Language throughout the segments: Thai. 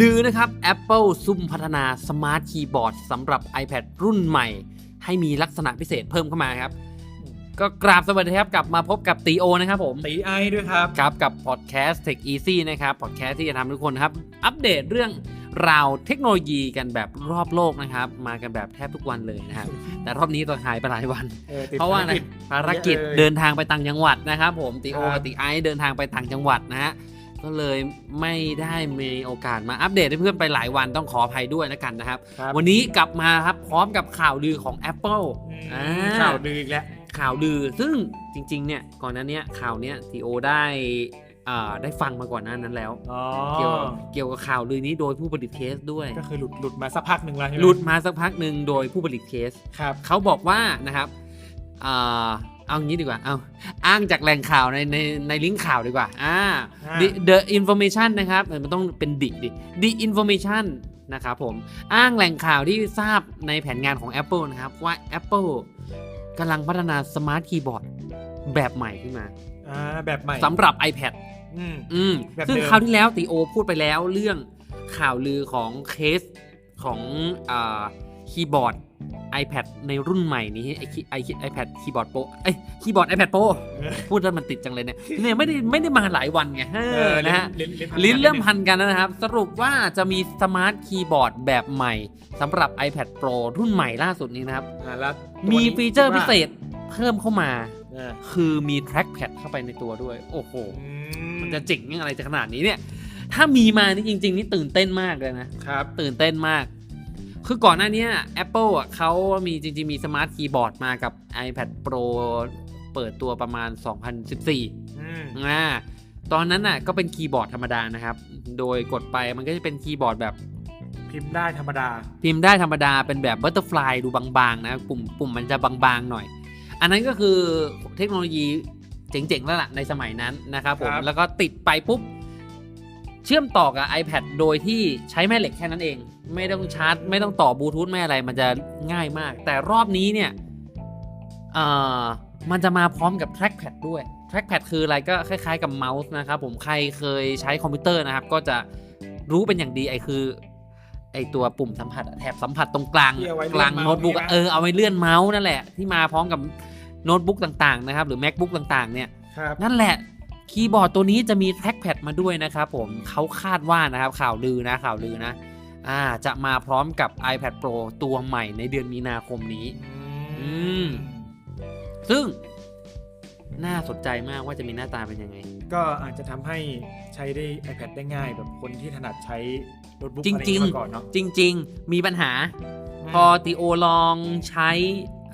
ลือนะครับ Apple ซุ่มพัฒนาสมาร์ทคีย์บอร์ดสำหรับ iPad รุ่นใหม่ ให้มีลักษณะพิเศษเพิ่มเข้ามาครับ ก็กราบสวัสดีครับกลับมาพบกับตีโอนะครับผมตีไอด้วยครับครับกับพอดแคสต์ Tech Easy นะครับพอดแคสต์ที่จะทำให้ทุกคนครับ อัปเดตเรื่องราวเทคโนโลยีกันแบบรอบโลกนะครับ มากันแบบแทบทุกวันเลยนะครับ แต่รอบนี้ต้องหายไปหลายวันออติดเพราะว่าอะไรภภารกิจเยอะเลยเดินทางไปต่างจังหวัดนะครับ ผมติโอครักับบติไอซ์เดินทางไปต่างจังหวัดนะฮะ ก็เลยไม่ได้มีโอกาสมาอัปเดตให้เพื่อนไปหลายวันต้องขออภัยด้วยนะกันนะครับ ครับ วันนี้กลับมาครับพร้อมกับข่าวลือของ Apple อืมอ่า ข่าวลืออีกแล้ว ข่าวลือซึ่งจริงๆเนี่ยก่อนหน้าเนี้ยข่าวเนี้ยติโอได้อ่าได้ฟังมาก่อนหน้านั้นแล้ว อ๋อ เกี่ยวเกี่ยวกับข่าวลือนี้โดยผู้ผลิตเคสด้วย ก็คือหลุดหลุดมาสักพักหนึ่งแล้วใช่ไหมหลุดมาสักพักหนึ่งโดยผู้ผลิตเคส ครับ เขาบอกว่านะครับอ่า เอางี้ดีกว่า เอาอ้างจากแหล่งข่าวในในในลิงก์ข่าวดีกว่า อ่า the, the information นะครับเออมันต้องเป็นดิดิ the information นะครับผม อ้างแหล่งข่าวที่ทราบในแผนงานของ Apple นะครับ ว่า Apple กำลังพัฒนาสมาร์ทคีย์บอร์ดแบบใหม่ขึ้นมา อ่า แบบใหม่สำหรับ iPad อืมอืมแบบซึ่งเดิมคราวที่แล้วตีโอพูดไปแล้วเรื่องข่าวลือของเคสของอ่าคีย์บอร์ด iPad ในรุ่นใหม่นี้ไอคีไอไอแพดคีย์บอร์ดโปไอยคีย์บอร์ด iPad Pro พูดแล้วมันติดจังเลยเนี่ยเนี่ยไม่ได้ไม่ได้มาหลายวันไงเอเอออนะฮะลิ้นลิ้นลิ้นเริ่มพันกันแล้วนะครับ สรุปว่าจะมีสมาร์ทคีย์บอร์ดแบบใหม่สำหรับ iPad Pro รุ่นใหม่ล่าสุดนี้นะครับอ่าแล้วตัวมีนี้ฟีเจอร์คิพิดว่าเศษเพิ่มเข้ามาอ่าคือมี trackpad เข้าไปในตัวด้วย โอ้โหอืมันจะเจ๋งยังอะไรจะขนาดนี้เนี่ย ถ้ามีมานี่จริง ๆ นี่ตื่นเต้นมากเลยนะครับ ตื่นเต้นมาก คือก่อนหน้าเนี้ย Apple อะเขามีจริงๆ มีสมาร์ทคีย์บอร์ดมากับ iPad Pro เปิดตัวประมาณ 2014อืมอ่าตอนนั้นน่ะก็เป็นคีย์บอร์ดธรรมดานะครับ โดยกดไปมันก็จะเป็นคีย์บอร์ดแบบพิมพ์ได้ธรรมดา พิมพ์ได้ธรรมดาเป็นแบบบัตเตอร์ฟลายดูบางๆนะปุ่มปุ่มมันจะบางๆหน่อย อันนั้นก็คือเทคโนโลยีเจ๋งๆแล้วล่ะในสมัยนั้นนะครับผมครับแล้วก็ติดไปปุ๊บ เชื่อมต่อกับ iPad โดยที่ใช้แม่เหล็กแค่นั้นเอง ไม่ต้องชาร์จ ไม่ต้องต่อบลูทูธไม่อะไรมันจะง่ายมาก แต่รอบนี้เนี่ยเอ่อมันจะมาพร้อมกับ trackpad ด้วย trackpad คืออะไรก็คล้ายๆกับเมาส์นะครับผมใครเคยใช้คอมพิวเตอร์นะครับ ก็จะรู้เป็นอย่างดีไอ้คือไอตัวปุ่มสัมผัสอะแถบสัมผัสตรงกลางที่เอาไว้กลางเลื่อนเมาส์โน้ตบุ๊กอะนี่นะเออเอาไว้เลื่อนเมาส์นั่นแหละ ที่มาพร้อมกับโน้ตบุ๊กต่างๆนะครับ หรือ macbook ต่างๆ เนี่ยครับนั่นแหละ คีย์บอร์ดตัวนี้จะมี trackpad มาด้วยนะครับผมเขาคาดว่านะครับข่าวลือนะข่าวลือนะอ่าจะมาพร้อมกับ iPad Pro ตัวใหม่ในเดือนมีนาคมนี้อืมซึ่งน่าสนใจมากว่าจะมีหน้าตาเป็นยังไง ก็อาจจะทำให้ใช้ได้ iPad ได้ง่ายแบบคนที่ถนัดใช้โน้ตบุ๊กจริงๆอะไรอย่างเงี้ยมาก่อนเนาะจริง ๆ มีปัญหา พอติโอลองใช้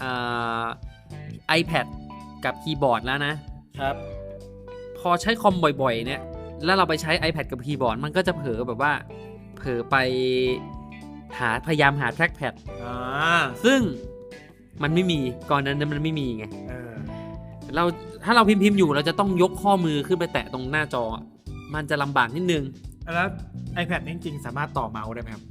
อ่า iPad กับคีย์บอร์ดแล้วนะ ครับ พอใช้คอมบ่อยๆ เนี่ย แล้วเราไปใช้ iPad กับคีย์บอร์ด มันก็จะเผลอแบบว่า เผลอไปหาพยายามหา trackpad อ่าซึ่งมันไม่มีก่อนนั้นมันไม่มีไงเออเราถ้าเราพิมพ์พิมพ์อยู่เราจะต้องยกข้อมือขึ้นไปแตะตรงหน้าจอ มันจะลำบากนิดนึง แล้ว iPad นี่จริงๆ สามารถต่อเมาส์ได้ไหมครับ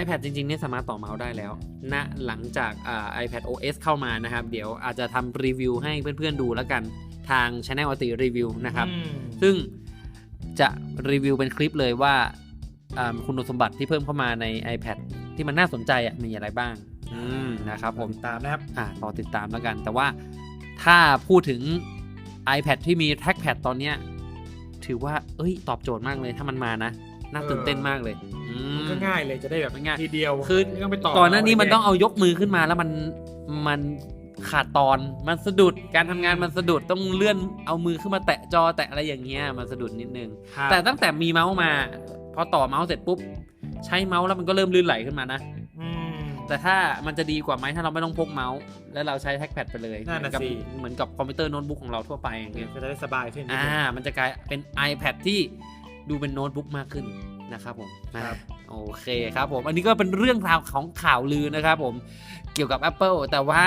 iPad จริงๆเนี่ยสามารถต่อเมาส์ได้แล้วณนะหลังจากอ่า iPad OS เข้ามานะครับ เดี๋ยวอาจจะทำรีวิวให้เพื่อนๆดูแล้วกัน ทาง Channel อติรีวิวนะครับอืมซึ่งจะรีวิวเป็นคลิปเลยว่าอ่าคุณสมบัติที่เพิ่มเข้ามาใน iPad ที่มันน่าสนใจอะมีอะไรบ้างอืมนะครับผมติดตามนะครับอ่ารอติดตามแล้วกัน แต่ว่าถ้าพูดถึง iPad ที่มี trackpad ตอนเนี้ยถือว่า เอ้ย ตอบโจทย์มากเลยถ้ามันมานะ น่าตื่นเต้นมากเลยอืมก็ง่ายเลยจะได้แบบง่ายทีเดียวคือไม่ต้องไปต่อก่อนหน้านี้มันต้องเาเอายกมือขึ้นมาแล้วมันมัน ขาดตอนมันสะดุดการทำงานมันสะดุดต้องเลื่อนเอามือขึ้นมาแตะจอแตะอะไรอย่างเงี้ยมันสะดุดนิดนึงครับแต่ตั้งแต่มีเมาส์มา พอต่อเมาส์เสร็จปุ๊บ ใช้เมาส์แล้วมันก็เริ่มลื่นไหลขึ้นมานะอืมแต่ถ้ามันจะดีกว่าไหมถ้าเราไม่ต้องพกเมาส์ แล้วเราใช้แท็กแพดไปเลยนั่นน่ะเหมือกัสิเหมือนกับคอมพิวเตอร์โน้ตบุ๊กของเราทั่วไปอย่างเงี้ยจะได้สบายขึ้นนิดอ่านึงมันจะกลายเป็น iPad ที่ดูเป็นโน้ตบุ๊กมากขึ้นนะครับผมครับอ่าโอเคครับผม อันนี้ก็เป็นเรื่องราวของข่าวลือนะครับผม เกี่ยวกับ Apple แต่ว่า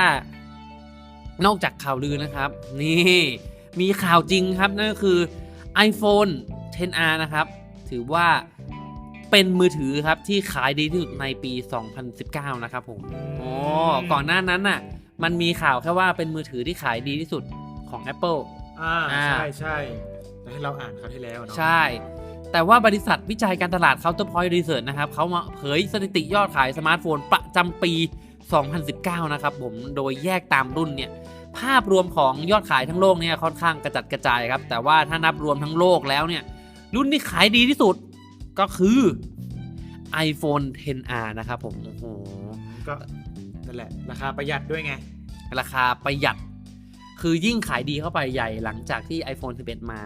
นอกจากข่าวลือนะครับ นี่มีข่าวจริงครับ นั่นก็คือ iPhone 10R นะครับ ถือว่าเป็นมือถือครับที่ขายดีที่สุดในปี 2019 นะครับผมอ๋อก่อนหน้านั้นน่ะ มันมีข่าวแค่ว่าเป็นมือถือที่ขายดีที่สุดของ Apple อ่าอ่าใช่ใช่แต่ให้เราอ่านเขาวที่แล้วเนาะใช่ แต่ว่าบริษัทวิจัยการตลาด Counterpoint Research นะครับเขามาเผยสถิติยอดขายสมาร์ทโฟนประจำปี 2019 นะครับผมโดยแยกตามรุ่นเนี่ยภาพรวมของยอดขายทั้งโลกเนี่ยค่อนข้างกระจัดกระจายครับ แต่ว่าถ้านับรวมทั้งโลกแล้วเนี่ยรุ่นที่ขายดีที่สุดก็คือ iPhone 10R นะครับผมโอ้โหก็นั่นแหละ ราคาประหยัดด้วยไง ราคาประหยัด คือยิ่งขายดีเข้าไปใหญ่หลังจากที่ iPhone 11 มา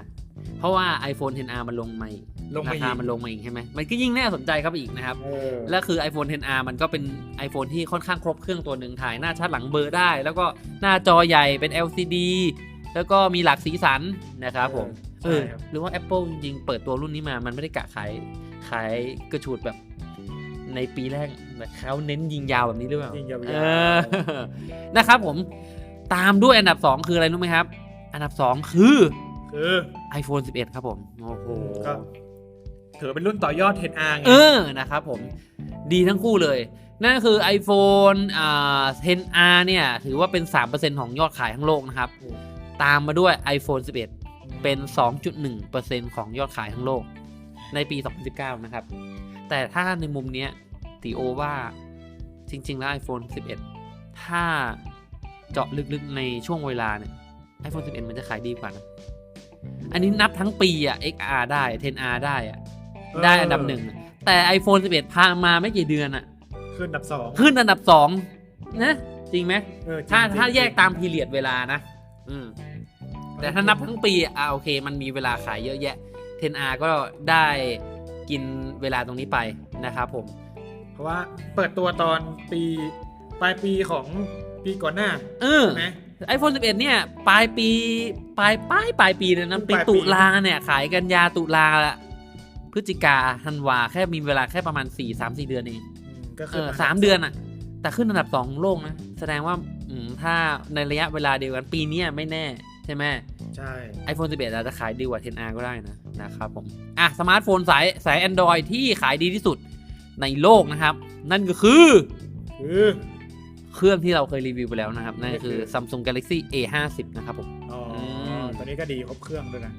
เพราะว่า iPhone 10R มันลงมาอีกลงมาราอีกคามันลงมาอีกใช่ไหมมันก็ยิ่งน่าสนใจเข้าไปอีกนะครับเออและคือ iPhone 10R มันก็เป็น iPhone ที่ค่อนข้างครบเครื่องตัวหนึ่งถ่ายหน้าชัดหลังเบลอร์ได้ แล้วก็หน้าจอใหญ่เป็น LCD แล้วก็มีหลากสีสันนะครับผมใช่เออครับหรือว่า Apple จริงๆเปิดตัวรุ่นนี้มา มันไม่ได้กะขายขายกระชูดแบบในปีแรกแบบเขาเน้นยิงยาวแบบนี้หรือเปล่ายิงยาวๆเออนะครับผมตามด้วยอันดับ 2 คืออะไรรู้ไหมครับ อันดับ 2 คือ คือ iPhone 11 ครับผม โอ้โหก็ถือเป็นรุ่นต่อยอด 10R ไง เออ นะครับผม ดีทั้งคู่เลย นั่นก็คือ iPhone อ่า 10R เนี่ย ถือว่าเป็น 3%ของยอดขายทั้งโลกนะครับ ตามมาด้วย iPhone 11 เป็น 2.1%ของยอดขายทั้งโลก ในปี 2019 นะครับ แต่ถ้าในมุมเนี้ยตีโอว่าจริง ๆ แล้ว iPhone 11 ถ้าเจาะลึกๆในช่วงเวลาเนี่ย iPhone 11 มันจะขายดีกว่านะ อันนี้นับทั้งปีอะ XR ได้ 10R ได้อะได้อันดับหนึ่งอะแต่ iPhone 11พามาไม่กี่เดือนอะขึ้นอันดับสองขึ้นอันดับสองนะจริงไหมเออจริงถ้าจริงถ้าแยกจริงตามพีเรียดเวลานะ อืม แต่ถ้านับทั้งปีอะโอเค มันมีเวลาขายเยอะแยะ 10R ก็ได้กินเวลาตรงนี้ไปนะครับผม เพราะว่าเปิดตัวตอนปีปลายปีของปีก่อนหน้า เออใช่ ไหม iPhone 11 เนี่ย ปลายปี ปลายปลายปลายปีเลยนะปปีลายปีตุลาเนี่ย ขายกันยาตุลาละพฤศจิกาธันวา แค่มีเวลาแค่ประมาณ4 3 4เดือนเองอืมก็เอคืออสามเดือนอะแต่ขึ้นอันดับสองของโลกนะ แสดงว่าอืมถ้าในระยะเวลาเดียวกันปีเนี้ยไม่แน่ใช่ไหมใช่ iPhone 11 อาจจะขายดีกว่า 10R ก็ได้นะนะครับผมอะสมาร์ทโฟนสายสาย Android ที่ขายดีที่สุดในโลกนะครับ นั่นก็คือคือ เครื่องที่เราเคยรีวิวไปแล้วนะครับ นั่นก็คือก็คือ Samsung Galaxy A50 นะครับผมอ๋ออมตอนนี้ก็ดีครบเครื่องด้วยนะ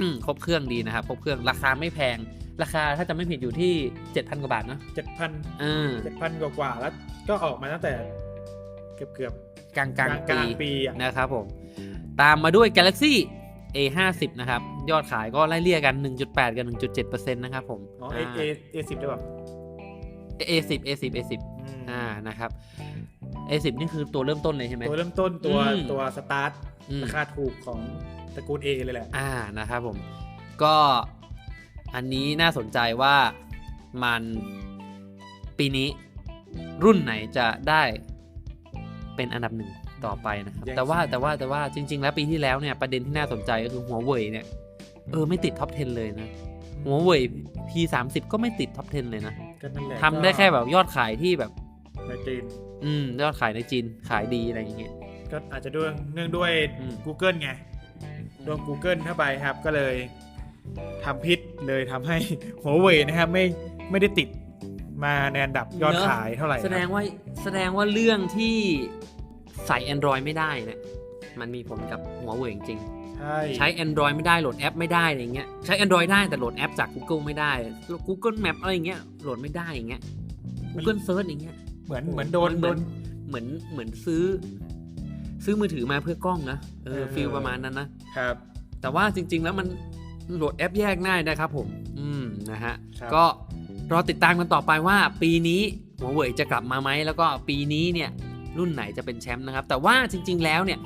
อืมครบเครื่องดีนะครับ ครบเครื่องราคาไม่แพง ราคาถ้าจะไม่ผิดอยู่ที่ 7,000 กว่าบาทเนอะเจ็ดพันเออเจ็ดพันกว่าๆแล้วก็ออกมาตั้งแต่เกือบเกือบกลางๆกลางกปีลางปีอะนะครับผม ตามมาด้วย Galaxy A50 นะครับ ยอดขายก็ไล่เลี่ยกัน 1.8 กับ 1.7%นะครับผมอ๋อเอเอเอสิบได้ป่ะ A10 A10 A10 อืมอ่านะครับ A10 นี่คือตัวเริ่มต้นเลยใช่ไหมตัวเริ่มต้นตัวอืมตัวสตาร์ทอืมราคาถูกของตระกูล A เลยแหละอ่านะครับผม ก็อันนี้น่าสนใจว่ามันปีนี้รุ่นไหนจะได้เป็นอันดับหนึ่งต่อไปนะครับแย่งแต่ว่าชิงแต่ว่าแต่ว่าจริง ๆ แล้วปีที่แล้วเนี่ยประเด็นที่น่าสนใจก็คือหัวเว่ยเนี่ยเออไม่ติดท็อป 10 เลยนะ หัวเว่ย P30 ก็ไม่ติดท็อป 10 เลยนะก็นั่นแหละทำได้แค่แบบยอดขายที่แบบในจีนอืมยอดขายในจีนขายดีอะไรอย่างเงี้ยก็อาจจะด้วยเนื่องด้วยอืม Google ไงโดน Google เข้าไปครับก็เลยทำพิษเลยทำให้หัวเว่ยนะครับไม่ไม่ได้ติดมาในอันดับยอดเนอะขายเท่าไหร่แสดงครับว่าแสดงว่าเรื่องที่ใส่ Android ไม่ได้เนะมันมีผลกับหัวเว่ยจริง ใช่ๆใช้ Android ไม่ได้โหลดแอปไม่ได้อะไรเงี้ยใช้ Android ได้แต่โหลดแอปจาก Google ไม่ได้ Google Map อะไรเงี้ยโหลดไม่ได้อย่างเงี้ย Google Search อย่างเงี้ยเหมือนเหมือนโดนมันเหโดมือนนเหมือนเหมือนซื้อ ซื้อมือถือมาเพื่อกล้องนะเออเออฟีลประมาณนั้นนะครับ แต่ว่าจริง ๆ แล้วมันโหลดแอปแยกง่ายนะครับผม อืมนะฮะครับก็รอติดตามกันต่อไปว่า ปีนี้หัวเว่ยจะกลับมาไหมแล้วก็ปีนี้เนี่ยรุ่นไหนจะเป็นแชมป์นะครับ แต่ว่าจริง ๆ แล้วเนี่ย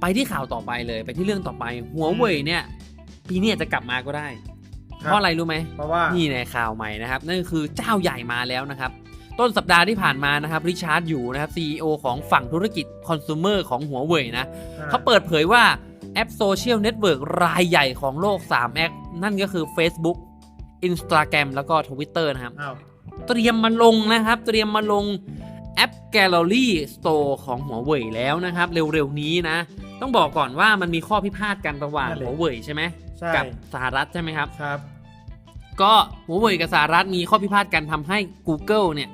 ไปที่ข่าวต่อไปเลยไปที่เรื่องต่อไป หัวเว่ยเนี่ย ปีนี้อาจจะกลับมาก็ได้คบเพราะอะไรรู้ไหมเพราะว่านี่ในข่าวใหม่นะครับ นั่นก็คือเจ้าใหญ่มาแล้วนะครับ ต้นสัปดาห์ที่ผ่านมานะครับริชาร์ดอยู่นะครับ CEO ของฝั่งธุรกิจคอน sumer ของหัวเว่ยนะเขาเปิดเผยว่าแอปโซเชียลเน็ตเวิร์กรายใหญ่ของโลก3แอปนั่นก็คือ Facebook Instagram แล้วก็ Twitter นะครับอ้าวเตรียมมาลงนะครับ เตรียมมาลงแอป Gallery Store ของหัวเว่ยแล้วนะครับ เร็วๆนี้นะ ต้องบอกก่อนว่ามันมีข้อพิพาทกันระหว่างหัวเว่ยใช่ไหมใช่กับสหรัฐใช่ไหมครับครับ ก็หัวเว่ยกับสหรัฐมีข้อพิพาทกันทำให้ Google เนี่ย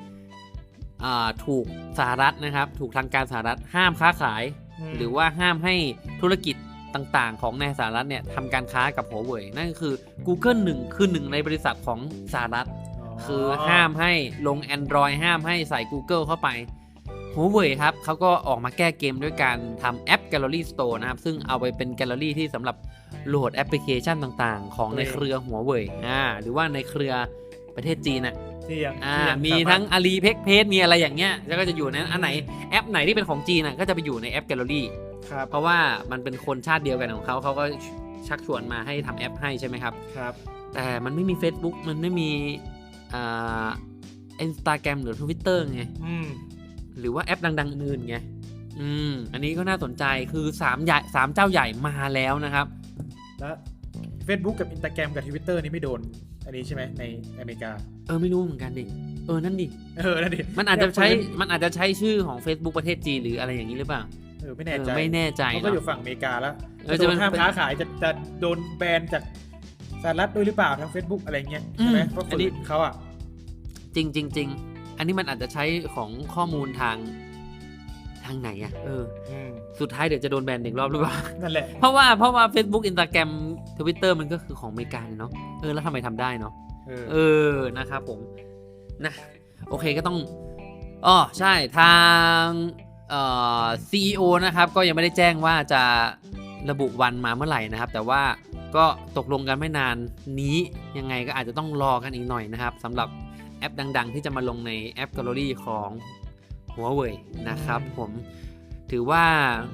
อ่าถูกสหรัฐนะครับ ถูกทางการสหรัฐห้ามค้าขาย หรือว่าห้ามให้ธุรกิจต่างๆ ของในสหรัฐเนี่ยทำการค้ากับหัวเว่ยนั่นก็คือ Google หนึ่งคือหนึ่งในบริษัทของสหรัฐ คือห้ามให้ลง Android ห้ามให้ใส่ Google เข้าไป หัวเว่ยครับเขาก็ออกมาแก้เกมด้วยการทำแอป Gallery Store นะครับ ซึ่งเอาไปเป็นแกลเลอรี่ที่สำหรับโหลดแอปพลิเคชันต่างๆ ของในเครือหัวเว่ยอ่าหรือว่าในเครือประเทศจีนอะที่ยังอ่าที่ยัมีสาารถทั้งอาลีเพกเพจมีอะไรอย่างเงี้ยแล้วก็จะอยู่ในอันไหนแอปไหนที่เป็นของจีนอะก็จะไปอยู่ในแอป Gallery ครับ เพราะว่ามันเป็นคนชาติเดียวกันของเขาเขาก็ชักชวนมาให้ทำแอปให้ใช่ไหมครับ ครับ แต่มันไม่มี Facebook มันไม่มีอ่าอินสตาแกรมหรือ Twitter ไง อืม หรือว่าแอปดัง ๆ อื่นไง อืม อันนี้ก็น่าสนใจคือ3ใหญ่สามเจ้าใหญ่มาแล้วนะครับ แล้ว Facebook กับ Instagram กับ Twitter นี่ไม่โดน อันนี้ใช่ไหมในอเมริกา เออไม่รู้เหมือนกันดิ เออนั่นดิ เออนั่นดิมันอาจจะใช้เนี่ยมันอาจจะใช้ชื่อของ Facebook ประเทศจีนหรืออะไรอย่างนี้หรือเปล่า เออไม่แน่ใจเออไม่แน่ใจเขาก็เนาะอยู่ฝั่งอเมริกาแล้วเออจะโดจะนเป็นห้ามค้าขายจะจะโดนแบนจากสหรัฐด้วยหรือเปล่าทาง Facebook อะไรเงี้ยใช่ไหมอืมเพราะอัฝืนนี้นเขาอะจริงจริงจริง อันนี้มันอาจจะใช้ของข้อมูลทางทางไหนอะเอออืมสุดท้ายเดี๋ยวจะโดนแบนอีกรอบหรือเปล่า นั่นแหละ เพราะว่าเพราะว่า Facebook Instagram Twitter มันก็คือของอเมริกาเนาะ เออ แล้วทำไมทำได้เนาะเออเออ นะครับผม นะ โอเคก็ต้องอ๋อใช่ ทางเอ่อ CEO นะครับ ก็ยังไม่ได้แจ้งว่าจะระบุวันมาเมื่อไหร่นะครับ แต่ว่าก็ตกลงกันไม่นานนี้ยังไงก็อาจจะต้องรอกันอีกหน่อยนะครับสำหรับ แอปดัง ๆ ที่จะมาลงในแอป Gallery ของหัวเว่ยนะครับ ผมถือว่า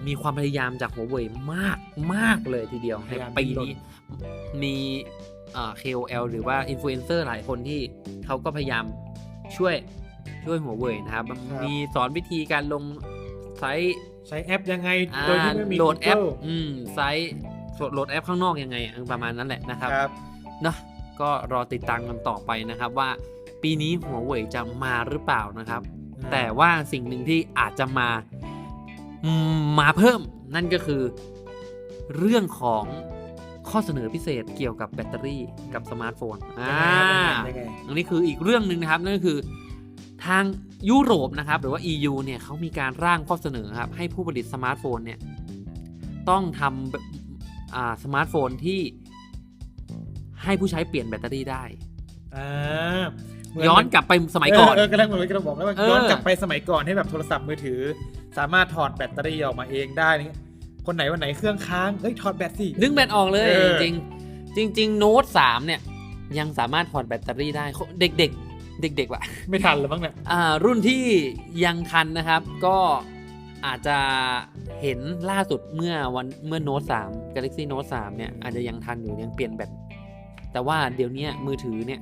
มีความพยายามจากหัวเว่ยมากมากเลยทีเดียวในปีนี้มีเอ่อ KOL หรือว่าอินฟลูเอนเซอร์หลายคนที่เขาก็พยายามช่วยช่วยหัวเว่ยนะครับ มีสอนวิธีการลงไซต์ใช้แอปยังไงอ่าโดยที่ไม่มีโหลดแอป Google อืมไซต์โหลดแอปข้างนอกยังไงอะประมาณนั้นแหละนะครับครับเนาะก็รอติดตามกันต่อไปนะครับว่า ปีนี้หัวเว่ยจะมาหรือเปล่านะครับ แต่ว่าสิ่งหนึ่งที่อาจจะมาอืมมาเพิ่มนั่นก็คือเรื่องของข้อเสนอพิเศษเกี่ยวกับแบตเตอรี่กับสมาร์ทโฟนอ่ายังไงอันนี้คืออีกเรื่องหนึ่งนะครับ นั่นก็คือทางยุโรปนะครับ หรือว่า EU เนี่ยเขามีการร่างข้อเสนอครับ ให้ผู้ผลิตสมาร์ทโฟนเนี่ยต้องทำแบบอ่าสมาร์ทโฟนที่ให้ผู้ใช้เปลี่ยนแบตเตอรี่ได้อ่าเหมื ย้อนกลับไปสมัยก่อนเเออกำลังเหมือนกำลังบอกแล้วว่าเออย้อนกลับไปสมัยก่อนให้แบบโทรศัพท์มือถือ สามารถถอดแบตเตอรี่ออกมาเองได้นี่คนไหนวันไหนเครื่องค้างเอ้ยถอดแบตสิดึงแบตออกเลยเออจริงๆจริงๆโน้ตสามเนี่ย ยังสามารถถอดแบตเตอรี่ได้เด็กๆ เด็กๆว่ะไม่ทันแล้วมั้งเนี่ยอ่ารุ่นที่ยังทันนะครับ ก็อาจจะเห็นล่าสุดเมื่อวันเมื่อโน้ต3 Galaxy Note 3 เนี่ยอาจจะยังทันอยู่ยังเปลี่ยนแบตแต่ว่าเดี๋ยวนี้มือถือเนี่ย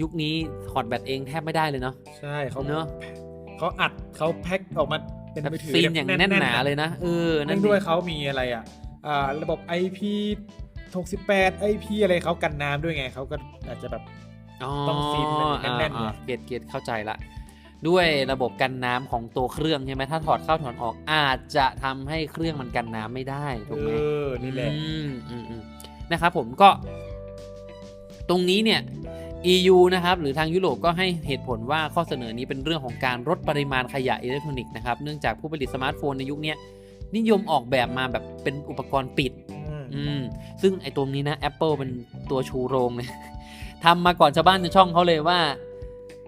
ยุคนี้ถอดแบตเองแทบไม่ได้เลยเนาะใช่เขาเนาะเขาอัดเขาแพ็คออกมาเป็นแบบมือถือซีนอย่างแน่นหนาเลยนะเออนั่นั่นนดิด้วยเขามีอะไรอะอ่าระบบ IP 68 IP อะไรเขากันน้ำด้วยไงเขาก็อาจจะแบบต้องซีนแน่นๆอ่าไงอ่าเกตเกตเข้าใจละด้วยระบบกันน้ำของตัวเครื่องใช่ไหมถ้าถอดเข้าถอดออกอาจจะทำให้เครื่องมันกันน้ำไม่ได้ถูกไหมเออนี่แหละอืมอืมอืมนะครับผมก็ ตรงนี้เนี่ย EU นะครับหรือทางยุโรปก็ให้เหตุผลว่าข้อเสนอนี้เป็นเรื่องของการลดปริมาณขยะอิเล็กทรอนิกส์นะครับเนื่องจากผู้ผลิตสมาร์ทโฟนในยุคเนี้ยนิยมออกแบบมาแบบเป็นอุปกรณ์ปิดอืมอืมซึ่งไอ้ตรงนี้นะ Apple เป็นตัวชูโรงเลยทำมาก่อนชาวบ้านในช่องเขาเลยว่า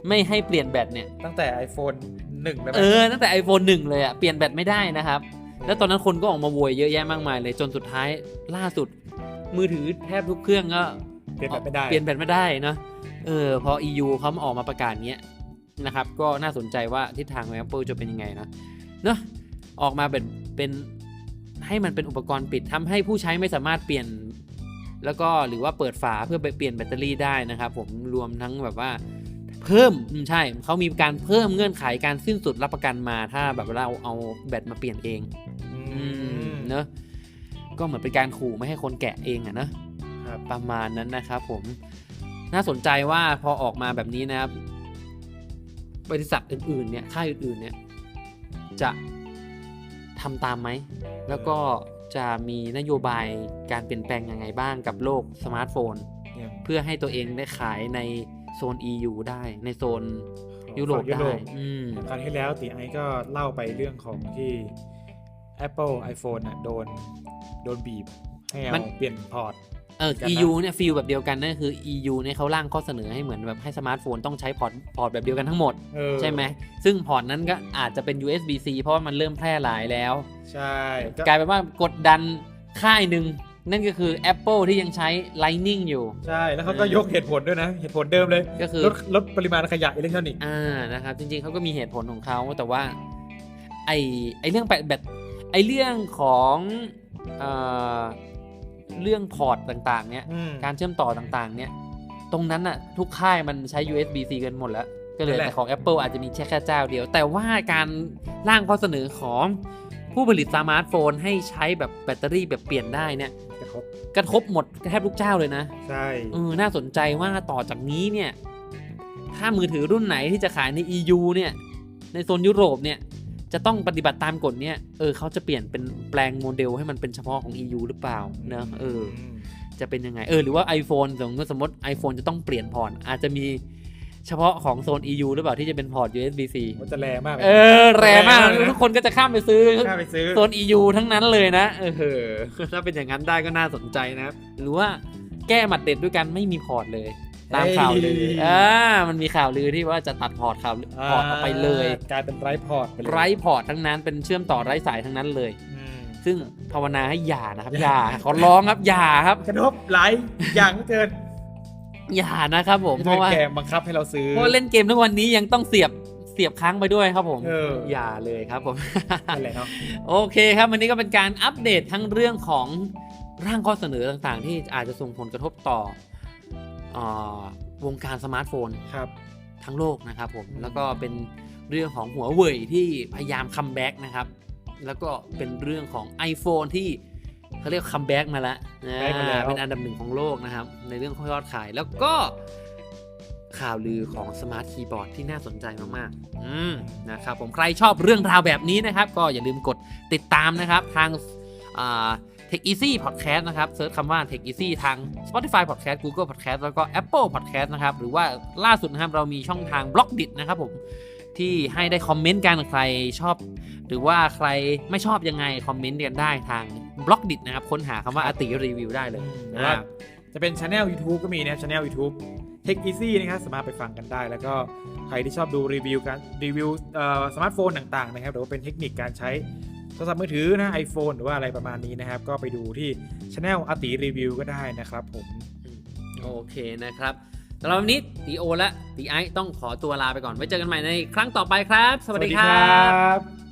ไม่ให้เปลี่ยนแบตเนี่ย ตั้งแต่ iPhone 1แล้วไหมเออ ตั้งแต่ iPhone 1 เลยอะเปลี่ยนแบตไม่ได้นะครับ แล้วตอนนั้นคนก็ออกมาโวยเยอะแยะมากมายเลยจนสุดท้ายล่าสุด มือถือแทบทุกเครื่องก็เปลี่ยนแบบไม่ได้เปลี่ยนแบตไม่ได้เนอะ เออพอ EU เขามาออกมาประกาศเนี้ยนะครับ ก็น่าสนใจว่าทิศทางของ Apple จะเป็นยังไงนะเนอะออกมาเป็นเป็นให้มันเป็นอุปกรณ์ปิดทำให้ผู้ใช้ไม่สามารถเปลี่ยน แล้วก็หรือว่าเปิดฝาเพื่อไปเปลี่ยนแบตเตอรี่ได้นะครับ ผมรวมทั้งแบบว่าเพิ่มอืมใช่เขามีการเพิ่มเงื่อนไขการสิ้นสุดรับประกันมาถ้าแบบเราเอาแบตมาเปลี่ยนเองอือืมมเนอะก็เหมือนเป็นการขู่ไม่ให้คนแกะเองอะเนอะครับประมาณนั้นนะครับผม น่าสนใจว่าพอออกมาแบบนี้นะครับ บริษัทอื่นๆเนี่ยค่ายอื่นๆเนี่ยจะทำตามไหม แล้วก็จะมีนโยบายการเปลี่ยนแปลงยังไงบ้างกับโลกสมาร์ทโฟนอย่างเพื่อให้ตัวเองได้ขายในโซน EU ได้ในโซนของยุโรปฝั่งยุได้โรปอืมคราวที่แล้วตีไอก็เล่าไปเรื่องของที่ Apple iPhone อะโดนโดนบีบ ให้เอามันเปลี่ยนพอร์ต เออกันนะ EU เนี่ยฟีลแบบเดียวกันนั่นคือ EU เนี่ยเขาร่างข้อเสนอให้เหมือนแบบให้สมาร์ทโฟนต้องใช้พอร์ตพอร์ตแบบเดียวกันทั้งหมดเออใช่ไหม ซึ่งพอร์ตนั้นก็อาจจะเป็น USB-C เพราะว่ามันเริ่มแพร่หลายแล้ว ใช่ก็กลายเป็นว่ากดดันค่ายหนึ่งนั่นก็คือ Apple ที่ยังใช้ Lightning อยู่ ใช่ แล้วเขาก็ยกเหตุผลด้วยนะ เหตุผลเดิมเลย ก็คือลดลดปริมาณขยะอิเล็กทรอนิกส์ อ่า นะครับ จริงๆเขาก็มีเหตุผลของเขาแต่ว่า ไอไอเรื่องแบตแบตไอเรื่องของเอ่อ เรื่องพอร์ตต่างๆ เนี่ยอืมการเชื่อมต่อต่างๆ เนี่ย ตรงนั้นน่ะทุกค่ายมันใช้ USB-C กันหมดแล้ว ก็เลยนั่นแหละแต่ของ Apple อาจจะมีแค่แค่เจ้าเดียว แต่ว่าการร่างข้อเสนอของผู้ผลิตสมาร์ทโฟนให้ใช้แบบแบตเตอรี่แบบเปลี่ยนได้เนี่ยกระทบกระทบหมดแทบทุกเจ้าเลยนะ ใช่เออน่าสนใจว่าต่อจากนี้เนี่ย ถ้ามือถือรุ่นไหนที่จะขายใน EU เนี่ย ในโซนยุโรปเนี่ย จะต้องปฏิบัติตามกฎเนี่ยเออเขาจะเปลี่ยนเป็นแปลงโมเดลให้มันเป็นเฉพาะของ EU หรือเปล่าเนอะเออมจะเป็นยังไงเออหรือว่า iPhone สมมติสมมติ iPhone จะต้องเปลี่ยนพอร์ตอาจจะมีเฉพาะของโซน EU หรือเปล่าที่จะเป็นพอร์ต USB-C มันจะแรงมากลยเออแรงมากแรงมากเลยนะทุกคนก็จะข้ามไปซื้อถ้าไปซื้อโซน EU ทั้งนั้นเลยนะเออถ้าเป็นอย่างนั้นได้ก็น่าสนใจนะครับหรือว่าแก้หมัดเด็ดด้วยกันไม่มีพอร์ตเลย ตามข่าวลืออ่ามันมีข่าวลือที่ว่าจะตัดพอร์ตข่าวพอร์ตออกไปเลยกลายเป็นไร้พอร์ตไปเลยไร้พอร์ตทั้งนั้นเป็นเชื่อมต่อไร้สายทั้งนั้นเลยอืมซึ่งภาวนาให้อย่านะครับอย่าขอร้องครับอย่าครับกระทบหลายอย่างเหลือเกินอย่านะครับผมเพด้วยราะว่าแกมบังคับให้เราซื้อเพราะเล่นเกมทุกวันนี้ยังต้องเสียบเสียบค้างไปด้วยครับผมเอออย่าเลยครับผมนั่นแหละเนาะโอเคครับวันนี้ก็เป็นการอัปเดตทั้งเรื่องของร่างข้อเสนอต่างๆ ที่อาจจะส่งผลกระทบต่อเออ วงการสมาร์ทโฟนครับทั้งโลกนะครับผมแล้วก็เป็นเรื่องของหัวเว่ยที่พยายามคัมแบ็กนะครับ แล้วก็เป็นเรื่องของ iPhone ที่เขาเรียกคัมแบ็กมาแล้ว back มาแล้วเป็นอันดับหนึ่งของโลกนะครับ ในเรื่องของยอดขายแล้วก็ข่าวลือของสมาร์ทคีย์บอร์ดที่น่าสนใจมากๆอืมนะครับผมใครชอบเรื่องราวแบบนี้นะครับ ก็อย่าลืมกดติดตามนะครับทางอ่า Tech Easy Podcast นะครับเซิร์ชคำว่า Tech Easy ทาง Spotify Podcast Google Podcast แล้วก็ Apple Podcast นะครับ หรือว่าล่าสุดนะครับเรามีช่องทาง b l o g d i t นะครับผมที่ให้ได้คอมเมนต์กันใครชอบ หรือว่าใครไม่ชอบยังไงคอมเมนต์กันได้ทาง b l o g d i t นะครับค้นหาคำว่าครัอาบติรีวิวได้เลยหรือว่าจะเป็นช anel YouTube ก็มีนะครับช anel YouTube Tech Easy นะครับสามารถไปฟังกันได้ แล้วก็ใครที่ชอบดูรีวิวการรีวิวเอ่อสมาร์ทโฟนต่างๆนะครับหรือว่าเป็นเทคนิคการใช้ โทรศัพท์มือถือนะ iPhone หรือว่าอะไรประมาณนี้นะครับ ก็ไปดูที่ช anel อาติรีวิวก็ได้นะครับผมโอเคนะครับสำหรับวันนี้ตีโอและตีไอซ์ต้องขอตัวลาไปก่อนไว้เจอกันใหม่ในครั้งต่อไปครับ สวัสดีครับบ